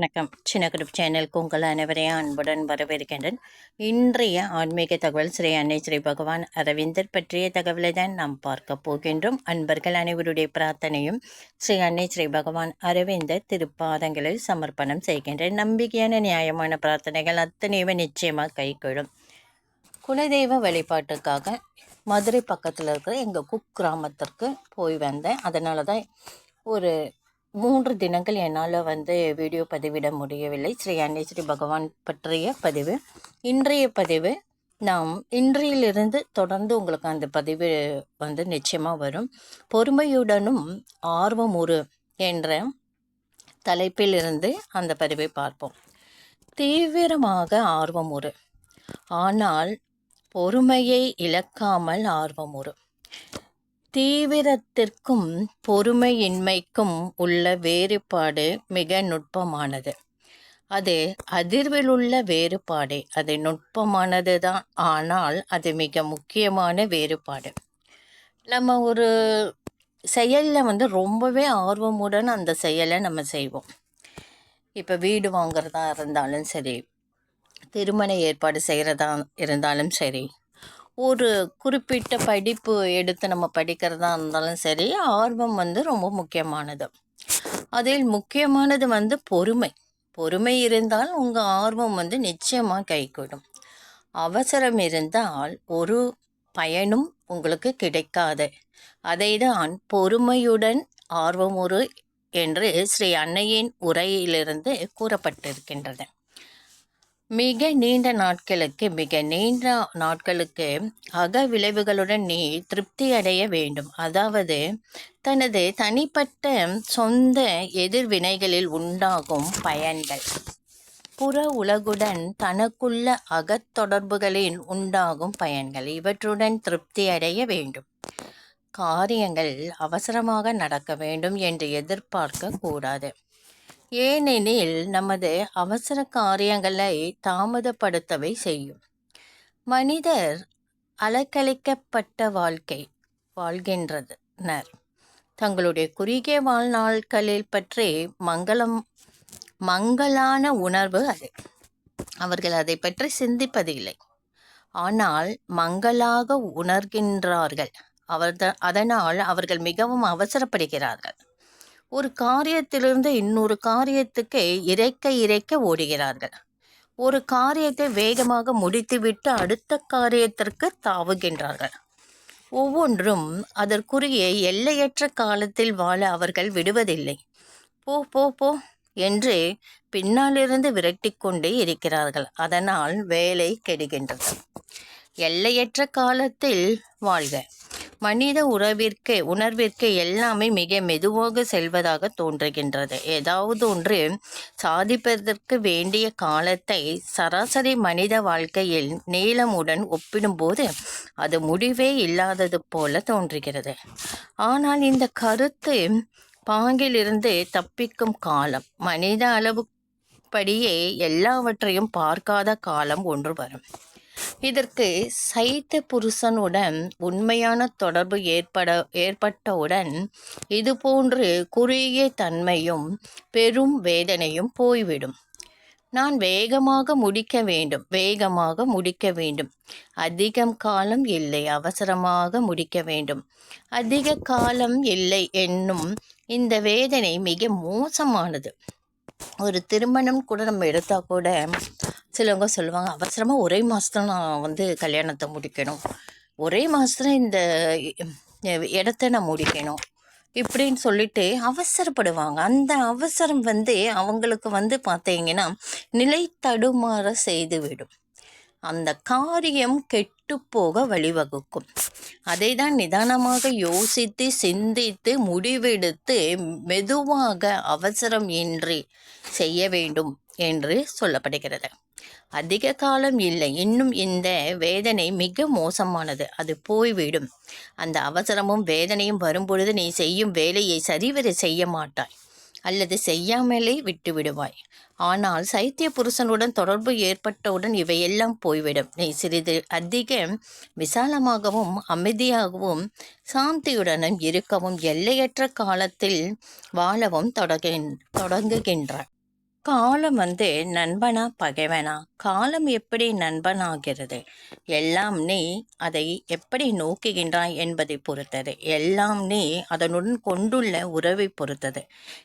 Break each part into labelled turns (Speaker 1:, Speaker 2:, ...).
Speaker 1: வணக்கம். சின்ன குரூப் சேனலுக்கு உங்கள் அனைவரையும் அன்புடன் வரவேற்கின்றேன். இன்றைய ஆன்மீக தகவல் ஸ்ரீ அன்னை ஸ்ரீ பகவான் அரவிந்தர் பற்றிய தகவலை தான் நாம் பார்க்க போகின்றோம். அன்பர்கள் அனைவருடைய பிரார்த்தனையும் ஸ்ரீ அன்னை ஸ்ரீ பகவான் அரவிந்தர் திருப்பாதங்களில் சமர்ப்பணம் செய்கின்றேன். நம்பிக்கையான நியாயமான பிரார்த்தனைகள் அத்தனையுமே நிச்சயமாக கைகொள்ளும் குலதெய்வ வழிபாட்டுக்காக மதுரை பக்கத்தில் இருக்கிற எங்கள் குக் கிராமத்திற்கு போய் வந்தேன். அதனால தான் ஒரு மூன்று தினங்கள் என்னால் வந்து வீடியோ பதிவிட முடியவில்லை. ஸ்ரீ அன்னை ஸ்ரீ பகவான் பற்றிய பதிவு. இன்றைய பதிவு நாம் இன்றையிலிருந்து தொடர்ந்து உங்களுக்கு அந்த பதிவு வந்து நிச்சயமாக வரும். பொறுமையுடனும் ஆர்வம் ஒரு என்ற தலைப்பில் இருந்து அந்த பதிவை பார்ப்போம். தீவிரமாக ஆர்வம் ஒரு ஆனால் பொறுமையை இழக்காமல் ஆர்வம் ஒரு தீவிரத்திற்கும் பொறுமையின்மைக்கும் உள்ள வேறுபாடு மிக நுட்பமானது. அது அதிர்விலுள்ள வேறுபாடு. அது நுட்பமானது தான் ஆனால் அது மிக முக்கியமான வேறுபாடு. நம்ம ஒரு செயலில் வந்து ரொம்பவே ஆர்வமுடன் அந்த செயலை நம்ம செய்வோம். இப்போ வீடு வாங்குறதா இருந்தாலும் சரி திருமண ஏற்பாடு செய்கிறதா இருந்தாலும் சரி ஒரு குறிப்பிட்ட படிப்பு எடுத்து நம்ம படிக்கிறதா இருந்தாலும் சரி ஆர்வம் வந்து ரொம்ப முக்கியமானது. அதில் முக்கியமானது வந்து பொறுமை. பொறுமை இருந்தால் உங்கள் ஆர்வம் வந்து நிச்சயமாக கைகூடும். அவசரம் இருந்தால் ஒரு பயனும் உங்களுக்கு கிடைக்காது. அதை தான் பொறுமையுடன் ஆர்வம் ஒரு என்று ஸ்ரீ அன்னையின் உரையிலிருந்து கூறப்பட்டிருக்கின்றது. மிக நீண்ட நாட்களுக்கு மிக நீண்ட நாட்களுக்கு அக விளைவுகளுடன் நீ திருப்தி அடைய வேண்டும். அதாவது தனது தனிப்பட்ட சொந்த எதிர்வினைகளில் உண்டாகும் பயன்கள். புற உலகுடன் தனக்குள்ள அகத்தொடர்புகளில் உண்டாகும் பயன்கள். இவற்றுடன் திருப்தி அடைய வேண்டும். காரியங்கள் அவசரமாக நடக்க வேண்டும் என்று எதிர்பார்க்க கூடாது. ஏனெனில் நமது அவசர காரியங்களை தாமதப்படுத்தவை செய்யும். மனிதர் அலக்கழிக்கப்பட்ட வாழ்க்கை வாழ்கின்றனர். தங்களுடைய குறுகிய வாழ்நாட்களில் பற்றி மங்களம் மங்களான உணர்வு அது. அவர்கள் அதை பற்றி சிந்திப்பதில்லை. ஆனால் மங்களாக உணர்கின்றார்கள். அவர் அதனால் அவர்கள் மிகவும் அவசரப்படுகிறார்கள். ஒரு காரியத்திலிருந்து இன்னொரு காரியத்துக்கு இறைக்க இறைக்க ஓடுகிறார்கள். ஒரு காரியத்தை வேகமாக முடித்துவிட்டு அடுத்த காரியத்திற்கு தாவுகின்றார்கள். ஒவ்வொன்றும் அதற்குரிய எல்லையற்ற காலத்தில் வாழ அவர்கள் விடுவதில்லை. போ போ போ என்று பின்னாலிருந்து விரட்டி கொண்டே இருக்கிறார்கள். அதனால் வேலை கெடுகின்றது. எல்லையற்ற காலத்தில் வாழ்க. மனித உறவிற்கு உணர்விற்கு எல்லாமே மிக மெதுவாக செல்வதாக தோன்றுகின்றது. ஏதாவது ஒன்று சாதிப்பதற்கு வேண்டிய காலத்தை சராசரி மனித வாழ்க்கையில் நீளமுடன் ஒப்பிடும்போது அது முடிவே இல்லாதது போல தோன்றுகிறது. ஆனால் இந்த கருத்து பாங்கிலிருந்து தப்பிக்கும் காலம் மனித அளவுப்படியே எல்லாவற்றையும் பார்க்காத காலம் ஒன்று வரும். இதற்கு சைத்த புருஷனுடன் உண்மையான தொடர்பு ஏற்பட ஏற்பட்டவுடன் இதுபோன்று குறுகிய தன்மையும் பெரும் வேதனையும் போய்விடும். நான் வேகமாக முடிக்க வேண்டும் வேகமாக முடிக்க வேண்டும். அதிகம் காலம் இல்லை அவசரமாக முடிக்க வேண்டும். அதிக காலம் இல்லை என்னும் இந்த வேதனை மிக மோசமானது. ஒரு திருமணம் கூட நம்ம எடுத்தால் கூட சிலவங்க சொல்லுவாங்க அவசரமாக ஒரே மாதத்துல நான் வந்து கல்யாணத்தை முடிக்கணும். ஒரே மாதத்துல இந்த இடத்த நான் முடிக்கணும் இப்படின்னு சொல்லிட்டு அவசரப்படுவாங்க. அந்த அவசரம் வந்து அவங்களுக்கு வந்து பார்த்தீங்கன்னா நிலை தடுமாற செய்துவிடும். அந்த காரியம் கெட்டு போக வழிவகுக்கும். அதை தான் நிதானமாக யோசித்து சிந்தித்து முடிவெடுத்து மெதுவாக அவசரம் இன்றி செய்ய வேண்டும் என்று சொல்லப்படுகிறது. அதிக காலம் இல்லை. இன்னும் இந்த வேதனை மிக மோசமானது. அது போய்விடும். அந்த அவசரமும் வேதனையும் வரும்பொழுது நீ செய்யும் வேலையை சரிவர செய்ய மாட்டாய். அல்லது செய்யாமலே விட்டு விடுவாய். ஆனால் சைத்திய புருஷனுடன் தொடர்பு ஏற்பட்டவுடன் இவையெல்லாம் போய்விடும். நீ சிறிது அதிக விசாலமாகவும் அமைதியாகவும் சாந்தியுடனும் இருக்கவும் எல்லையற்ற காலத்தில் வாழவும் தொடங்க தொடங்குகின்றாய். காலம் வந்து நண்பனா பகைவனா? காலம் எப்படி நண்பனாகிறது? எல்லாம் நீ அதை எப்படி நோக்குகின்றாய் என்பதை பொறுத்தது. எல்லாம் நீ அதனுடன் கொண்டுள்ள உறவை பொறுத்தது.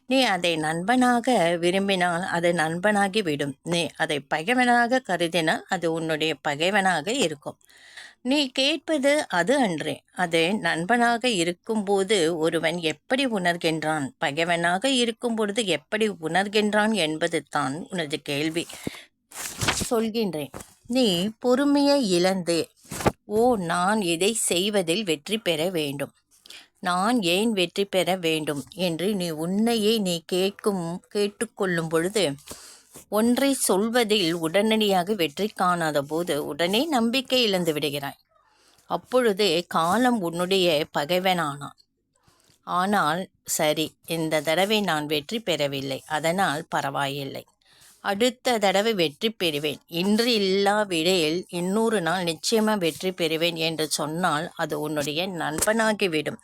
Speaker 1: நீ அதை நண்பனாக விரும்பினால் அது நண்பனாகி விடும் நீ அதை பகைவனாக கருதினால் அது உன்னுடைய பகைவனாக இருக்கும். நீ கேட்பது அது அன்றே. அது நண்பனாக இருக்கும்போது ஒருவன் எப்படி உணர்கின்றான்? பகைவனாக இருக்கும் பொழுது எப்படி உணர்கின்றான் என்பது தான் உனது கேள்வி. சொல்கின்றேன். நீ பொறுமையை இழந்து. ஓ நான் இதை செய்வதில் வெற்றி பெற வேண்டும்? நான் ஏன் வெற்றி பெற வேண்டும் என்று நீ உன்னையே நீ கேட்கும் கேட்டுக்கொள்ளும் பொழுது ஒன்றை சொல்வதில் உடனடியாக வெற்றி காணாத போது உடனே நம்பிக்கை இழந்து விடுகிறாய். அப்பொழுது காலம் உன்னுடைய பகைவனானான். ஆனால் சரி இந்த தடவை நான் வெற்றி பெறவில்லை. அதனால் பரவாயில்லை. அடுத்த தடவை வெற்றி பெறுவேன். இன்று இல்லாவிடையில் இன்னொரு நாள் நிச்சயமாக வெற்றி பெறுவேன் என்று சொன்னால் அது உன்னுடைய நண்பனாகிவிடும்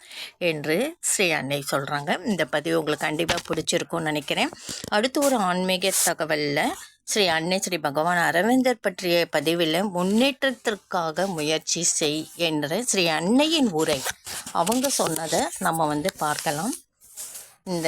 Speaker 1: என்று ஸ்ரீ அன்னை சொல்கிறாங்க இந்த பதிவு உங்களுக்கு கண்டிப்பாக பிடிச்சிருக்கும்னு நினைக்கிறேன். அடுத்து ஒரு ஆன்மீக தகவலில் ஸ்ரீ அன்னை ஸ்ரீ பகவான் அரவிந்தர் பற்றிய பதிவில் முன்னேற்றத்திற்காக முயற்சி செய் என்ற ஸ்ரீ அன்னையின் உரை. அவங்க சொன்னதை நம்ம வந்து பார்க்கலாம். இந்த